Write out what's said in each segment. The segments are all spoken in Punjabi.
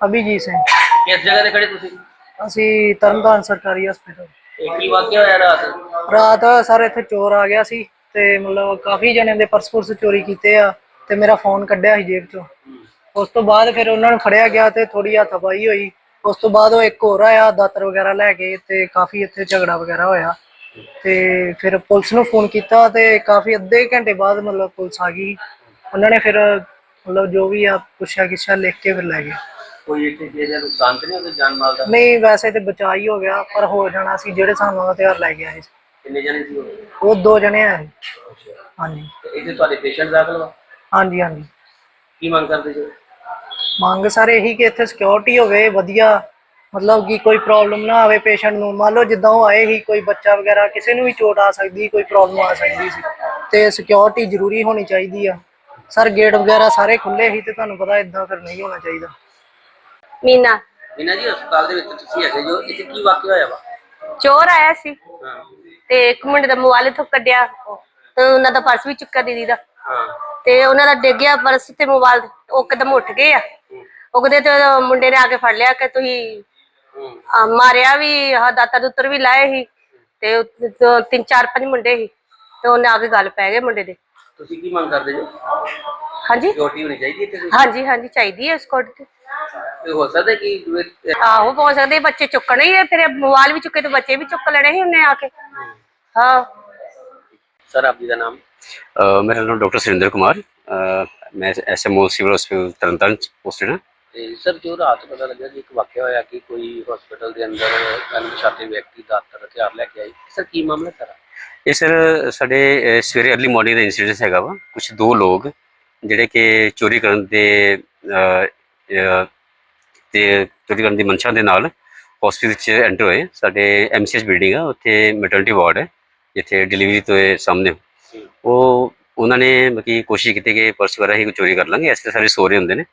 ਅਭਿਜੀਤ ਸਿੰਘ। ਕਿਸ ਜਗ੍ਹਾ ਤੇ ਖੜੇ ਤੁਸੀਂ? ਅਸੀਂ ਤਰਨਤਾਰਨ ਸਰਕਾਰੀ ਹਸਪੀਟਲ ਇਹ ਕੀ ਵਾਕਿਆ ਹੋਇਆ ਰਾਤ? ਰਾਤ ਸਰ ਇੱਥੇ ਚੋਰ ਆ ਗਿਆ ਸੀ ਤੇ ਮਤਲਬ ਕਾਫੀ ਜਣਿਆਂ ਦੇ ਪਰਸ ਪੁਰਸ ਚੋਰੀ ਕੀਤੇ ਆ ਤੇ ਮੇਰਾ ਫੋਨ ਕੱਢਿਆ ਸੀ ਜੇਬ ਚੋਂ। ਉਸ ਤੋਂ ਬਾਅਦ ਫਿਰ ਉਹਨਾਂ ਨੂੰ ਫੜਿਆ ਗਿਆ ਤੇ ਥੋੜੀ ਹੱਥਾਪਾਈ ਹੋਈ। ਉਸ ਤੋਂ ਬਾਅਦ ਉਹ ਇੱਕ ਹੋਰ ਆਇਆ ਦਾਤਰ ਵਗੈਰਾ ਲੈ ਕੇ ਤੇ ਕਾਫੀ ਇੱਥੇ ਝਗੜਾ ਵਗੈਰਾ ਹੋਇਆ। ਤੇ ਫਿਰ ਪੁਲਿਸ ਨੂੰ ਫੋਨ ਕੀਤਾ ਤੇ ਕਾਫੀ ਅੱਧੇ ਘੰਟੇ ਬਾਅਦ ਮਤਲਬ ਪੁਲਿਸ ਆ ਗਈ। ਉਹਨਾਂ ਨੇ ਫਿਰ ਮਤਲਬ ਜੋ ਵੀ ਆ ਪੁੱਛਿਆ ਕਿਛਾ ਲਿਖ ਕੇ ਫਿਰ ਲੈ ਗਏ। ਕੋਈ ਇੱਥੇ ਜੇ ਜਾਂ ਨੁਕਸਾਨ ਤੇ ਨਹੀਂ ਹੋਇਆ ਜਾਨ ਮਾਲ ਦਾ? ਨਹੀਂ ਵੈਸੇ ਤੇ ਬਚਾ ਹੀ ਹੋ ਗਿਆ ਪਰ ਹੋ ਜਾਣਾ ਸੀ ਜਿਹੜੇ ਸਾਨੂੰ ਹਥਿਆਰ ਲੈ ਗਿਆ ਸੀ। ਕਿੰਨੇ ਜਣੇ ਸੀ ਉਹ? ਉਹ ਦੋ ਜਣੇ ਆਏ। ਹਾਂਜੀ। ਤੇ ਇੱਥੇ ਤੁਹਾਡੇ ਪੇਸ਼ੈਂਟ ਦਾਖਲ ਵਾ? ਹਾਂਜੀ ਹਾਂਜੀ। ਕੀ ਮੰਗ ਕਰਦੇ ਜੀ? ਮੰਗ ਸਾਰੇ ਇਹੀ ਕਿ ਇੱਥੇ ਸਿਕਿਉਰਿਟੀ ਹੋਵੇ ਵਧੀਆ। ਮਤਲਬ ਕਿ ਕੋਈ ਪ੍ਰੋਬਲਮ ਨਾ ਆਵੇ ਪੇਸ਼ੈਂਟ ਨੂੰ। ਮੰਨ ਲਓ ਜਿੱਦਾਂ ਉਹ ਆਏ ਹੀ ਕੋਈ ਬੱਚਾ ਵਗੈਰਾ ਕਿਸੇ ਨੂੰ ਵੀ ਚੋਟ ਆ ਸਕਦੀ ਕੋਈ ਪ੍ਰੋਬਲਮ ਆ ਸਕਦੀ ਸੀ। ਤੇ ਸਿਕਿਉਰਿਟੀ ਜ਼ਰੂਰੀ ਹੋਣੀ ਚਾਹੀਦੀ ਆ। ਸਰ ਗੇਟ ਵਗੈਰਾ ਸਾਰੇ ਖੁੱਲੇ ਸੀ ਤੇ ਤੁਹਾਨੂੰ ਪਤਾ ਇਦਾਂ ਫਿਰ ਨਹੀਂ ਹੋਣਾ ਚਾਹੀਦਾ। ਮੀਨਾ। ਇਹਨਾਂ ਜੀ ਹਸਪਤਾਲ ਦੇ ਵਿੱਚ ਤੁਸੀਂ ਹੈਗੇ ਜੋ ਇੱਥੇ ਕੀ ਵਾਕਿਆ ਹੋਇਆ ਵਾ? ਚੋਰ ਆਇਆ ਸੀ। ਹਾਂ। ਤੇ ਇੱਕ ਮੁੰਡੇ ਦਾ ਮੋਬਾਈਲ ਇੱਥੋਂ ਕੱਢਿਆ। ਤੇ ਉਹਨਾਂ ਦਾ ਪਰਸ ਵੀ ਚੁੱਕਿਆ ਦੀਦੀ ਦਾ। ਹਾਂ। ਤੇ ਉਹਨਾਂ ਦਾ ਡਿੱਗਿਆ ਪਰਸ ਤੇ ਮੋਬਾਈਲ ਉਹ ਇੱਕਦਮ ਉੱਠ ਗਏ ਆ। ਉਹ ਕਹਿੰਦੇ ਤੇ ਉਹ ਮੁੰਡੇ ਨੇ ਆ ਕੇ ਫੜ ਲਿਆ ਕਿ ਤੁਸੀਂ ਹੂੰ। ਮਾਰਿਆ ਵੀ ਆਹ ਦਾਤਾ ਦੁੱਤਰ ਵੀ ਲਾਏ ਸੀ। ਤੇ ਉਹ ਦੋ- ਤਿੰਨ ਚਾਰ ਪੰਜ ਮੁੰਡੇ ਸੀ। ਤੇ ਉਹਨੇ ਆ ਕੇ ਗੱਲ ਪੈ ਗਏ ਮੁੰਡੇ ਦੇ। ਤੁਸੀਂ ਕੀ ਮੰਗ ਕਰਦੇ ਜੋ? ਹਾਂਜੀ? ਸਿਕਿਉਰਿਟੀ ਹੋਣੀ ਚਾਹੀਦੀ ਇੱਥੇ ਕੋਈ? ਹਾਂਜੀ ਹਾਂਜੀ ਚਾਹੀਦੀ ਹੈ ਸਕੋਟ ਤੇ ਇਹ ਹੋ ਸਕਦਾ ਕਿ ਦੂਏ- ਆਹੋ ਪਹੁੰਚ ਸਕਦੇ ਬੱਚੇ ਚੁੱਕਣੇ ਹੀ ਆ, ਫਿਰ ਮੋਬਾਈਲ ਵੀ ਚੁੱਕੇ ਤੇ ਬੱਚੇ ਵੀ ਚੁੱਕ ਲੈਣੇ ਸੀ ਉਹਨੇ ਆ ਕੇ। ਹਾਂ। ਸਰ ਆਪ ਜੀ ਦਾ ਨਾਮ? ਅ, ਮੇਰਾ ਨਾਮ ਡਾਕਟਰ ਸੁਰਿੰਦਰ ਕੁਮਾਰ। ਅ, ਮੈਂ ਐਸਐਮਓ ਸਿਵਲ ਹਸਪੀਟਲ ਤਰਨਤਾਰਨ ਚ ਪੋਸਟਡ ਹਾਂ। ਤੇ ਸਰ ਜੋ ਰਾਤ ਪਤਾ ਲੱਗਾ ਕਿ ਇੱਕ ਵਾਕਿਆ ਹੋਇਆ ਕਿ ਕੋਈ ਹਸਪੀਟਲ ਦੇ ਅੰਦਰ ਅਣਪਛਾਤੇ ਵਿਅਕਤੀ ਦਾਤਰ ਹਥਿਆਰ ਲੈ ਕੇ ਆਏ ਸਰ ਕੀ ਮਾਮਲਾ ਸਰ? ਇਹ ਸਰ ਸਾਡੇ ਅ, ਸਵੇਰੇ ਅਰਲੀ ਮਾਰਨਿੰਗ ਦਾ ਇਨਸੀਡੈਂਟ ਹੈਗਾ ਵਾ। ਕੁਝ ਦੋ ਲੋਕ ਜਿਹੜੇ ਕਿ ਚੋਰੀ ਕਰਨ ਦੇ ਅ, ਅ, ਤੇ ਚੋਰੀ ਕਰਨ ਦੀ ਮਨਸ਼ਾ ਦੇ ਨਾਲ ਹਸਪੀਟਲ ਚ ਐਂਟਰ ਹੋਏ। ਸਾਡੇ ਐਮਸੀਐਚ ਬਿਲਡਿੰਗ ਆ ਉੱਥੇ ਮੈਟਰਨਿਟੀ ਵਾਰਡ ਹੈ ਜਿੱਥੇ ਡਿਲੀਵਰੀ ਤੋਂ ਸਾਹਮਣੇ। ਉਹ ਉਹਨਾਂ ਨੇ ਮਤਲਬ ਕੋਸ਼ਿਸ਼ ਕੀਤੀ ਕਿ ਪਰਸ ਵਗੈਰਾ ਹੀ ਚੋਰੀ ਕਰ ਲਾਂਗੇ ਐਸੇ ਸਾਰੇ ਸੋ ਰਹੇ ਹੁੰਦੇ ਨੇ।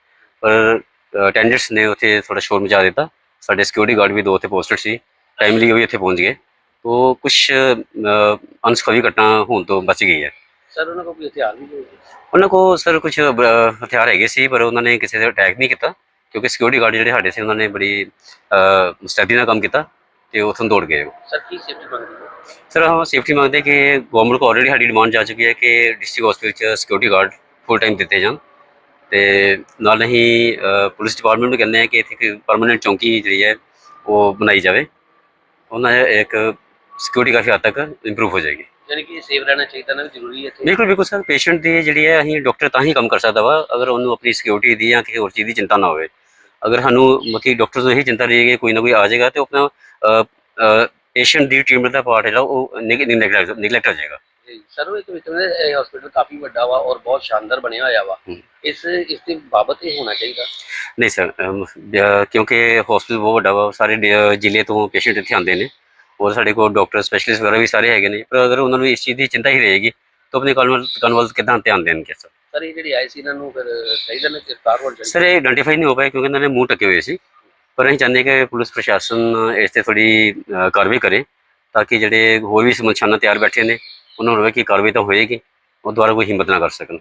ਪਰ ਅਟੈਂਡੈਂਟਸ ਨੇ ਉੱਥੇ ਥੋੜਾ ਸ਼ੋਰ ਮਚਾ ਦਿੱਤਾ। ਸਾਡੇ ਸਿਕਿਉਰਿਟੀ ਗਾਰਡ ਵੀ ਦੋ ਉੱਥੇ ਪੋਸਟਡ ਸੀ। ਟਾਈਮਲੀ ਉਹ ਵੀ ਇੱਥੇ ਪਹੁੰਚ ਗਏ। ਉਹ ਕੁਝ ਅਨਸਖਵੀ ਘਟਨਾ ਹੋਣ ਤੋਂ ਬਚ ਗਈ ਹੈ। ਸਰ ਉਹਨਾਂ ਕੋਲ ਕੋਈ ਹਥਿਆਰ ਵੀ ਨਹੀਂ ਉਹਨਾਂ ਕੋਲ ਸਰ ਕੁਝ ਹਥਿਆਰ ਹੈਗੇ ਸੀ ਪਰ ਉਹਨਾਂ ਨੇ ਕਿਸੇ ਤੇ ਅਟੈਕ ਨਹੀਂ ਕੀਤਾ। ਕਿਉਂਕਿ ਸਿਕਿਉਰਿਟੀ ਗਾਰਡ ਜਿਹੜੇ ਸਾਡੇ ਸੀ ਉਹਨਾਂ ਨੇ ਬੜੀ ਮੁਸਤੈਦੀ ਨਾਲ ਕੰਮ ਕੀਤਾ ਤੇ ਉੱਥੋਂ ਦੌੜ ਗਏ। ਸਰ ਕੀ ਸੇਫਟੀ ਮੰਗਦੇ ਸਰ ਹਾਂ ਸੇਫਟੀ ਮੰਗਦੇ ਕਿ ਗਵਰਨਮੈਂਟ ਕੋ ਆਲਰੇਡੀ ਸਾਡੀ ਡਿਮਾਂਡ ਜਾ ਚੁੱਕੀ ਹੈ ਕਿ ਡਿਸਟ੍ਰਿਕਟ ਹਸਪੀਟਲ ਚ ਸਿਕਿਉਰਿਟੀ ਗਾਰਡ ਫੁੱਲ ਟਾਈਮ ਦਿੱਤੇ ਜਾਣ। ਤੇ ਨਾਲ ਹੀ ਪੁਲਿਸ ਡਿਪਾਰਟਮੈਂਟ ਨੂੰ ਕਹਿੰਦੇ ਆ ਕਿ ਇੱਥੇ ਇੱਕ ਪਰਮਨੈਂਟ ਚੌਂਕੀ ਜਿਹੜੀ ਹੈ ਉਹ ਬਣਾਈ ਜਾਵੇ। ਉਹਨਾਂ ਇੱਕ ਸਿਕਿਉਰਿਟੀ ਕਾਫੀ ਹੱਦ ਤੱਕ ਇੰਪਰੂਵ ਹੋ ਜਾਏਗੀ। ਯਾਨੀ ਕਿ ਸੇਫ ਰਹਿਣਾ ਚਾਹੀਦਾ ਨਾ ਜ਼ਰੂਰੀ ਹੈ ਇੱਥੇ। ਬਿਲਕੁਲ ਬਿਲਕੁਲ ਸਰ ਪੇਸ਼ੈਂਟ ਦੀ ਜਿਹੜੀ ਹੈ ਅਸੀਂ ਡਾਕਟਰ ਤਾਂ ਹੀ ਕੰਮ ਕਰ ਸਕਦਾ ਵਾ ਅਗਰ ਉਹਨੂੰ ਆਪਣੀ ਸਿਕਿਉਰਿਟੀ ਦੀ ਜਾਂ ਕਿਸੇ ਹੋਰ ਚੀਜ਼ ਦੀ ਚਿੰਤਾ ਨਾ ਹੋਵੇ। ਅਗਰ ਸਾਨੂੰ ਮੱਕੀ ਡਾਕਟਰ ਨੂੰ ਇਹੀ ਚਿੰਤਾ ਰਹੀ ਹੈ ਕਿ ਕੋਈ ਨਾ ਕੋਈ ਆ ਜਾਏਗਾ ਤੇ ਉਹ ਆਪਣਾ ਪੇਸ਼ੈਂਟ ਦੀ ਟ੍ਰੀਟਮੈਂਟ ਦਾ ਪਾਰਟ ਜਿਹੜਾ ਉਹ ਨਿਗਲੈਕਟ ਹੋ ਜਾਏਗਾ। ਸਰ ਉਹ ਇੱਕ ਵਿੱਚ ਇਹ ਹਸਪੀਟਲ ਕਾਫੀ ਵੱਡਾ ਵਾ ਔਰ ਬਹੁਤ ਸ਼ਾਨਦਾਰ ਬਣਿਆ ਹੋਇਆ ਵਾ। ਹੂੰ। ਇਸ ਇਸ ਦੇ ਬਾਬਤ ਇਹ ਹੋਣਾ ਚਾਹੀਦਾ। ਨਹੀਂ ਸਰ ਕਿਉਂਕਿ ਹਸਪੀਟਲ ਬਹੁਤ ਵੱਡਾ ਵਾ ਸਾਰੇ ਜ਼ਿਲ੍ਹੇ ਤੋਂ ਪੇਸ਼ੈਂਟ ਇੱਥੇ ਆਉਂਦੇ ਨੇ। ਔਰ ਸਾਡੇ ਕੋਲ ਡਾਕਟਰ ਸਪੈਸ਼ਲਿਸਟ ਵਗੈਰਾ ਵੀ ਸਾਰੇ ਹੈਗੇ ਨੇ। ਪਰ ਅਗਰ ਉਹਨਾਂ ਨੂੰ ਇਸ ਚੀਜ਼ ਦੀ ਚਿੰਤਾ ਹੀ ਰਹੇਗੀ ਤਾਂ ਆਪਣੇ ਕਨਵਲ ਕਿੱਦਾਂ ਧਿਆਨ ਦੇਣਗੇ ਸਰ? ਸਰ ਇਹ ਜਿਹੜੇ ਆਏ ਸੀ ਇਹਨਾਂ ਨੂੰ ਫਿਰ ਚਾਹੀਦਾ ਨਾ ਗ੍ਰਿਫਤਾਰ ਹੋਣਾ ਚਾਹੀਦਾ। ਸਰ, ਇਹ ਆਇਡੈਂਟੀਫਾਈ ਨਹੀਂ ਹੋ ਪਾਇਆ ਕਿਉਂਕਿ ਇਹਨਾਂ ਨੇ ਮੂੰਹ ਟਕੇ ਹੋਏ ਸੀ। ਪਰ ਅਸੀਂ ਚਾਹੁੰਦੇ ਕਿ ਪੁਲਿਸ ਪ੍ਰਸ਼ਾਸਨ ਇਸ ਤੇ ਥੋੜੀ ਕਾਰਵਾਈ ਕਰੇ ਤਾਂ ਕਿ ਜਿਹੜੇ ਹੋਰ ਵੀ ਸਮਛਾਨਾ ਤਿਆਰ ਬੈਠੇ ਨੇ, ਉਹਨਾਂ ਨੂੰ ਹੋਵੇ ਕਿ ਕਾਰਵਾਈ ਤਾਂ ਹੋਏਗੀ, ਉਹ ਦੁਆਰਾ ਕੋਈ ਹਿੰਮਤ ਨਾ ਕਰ ਸਕਣ।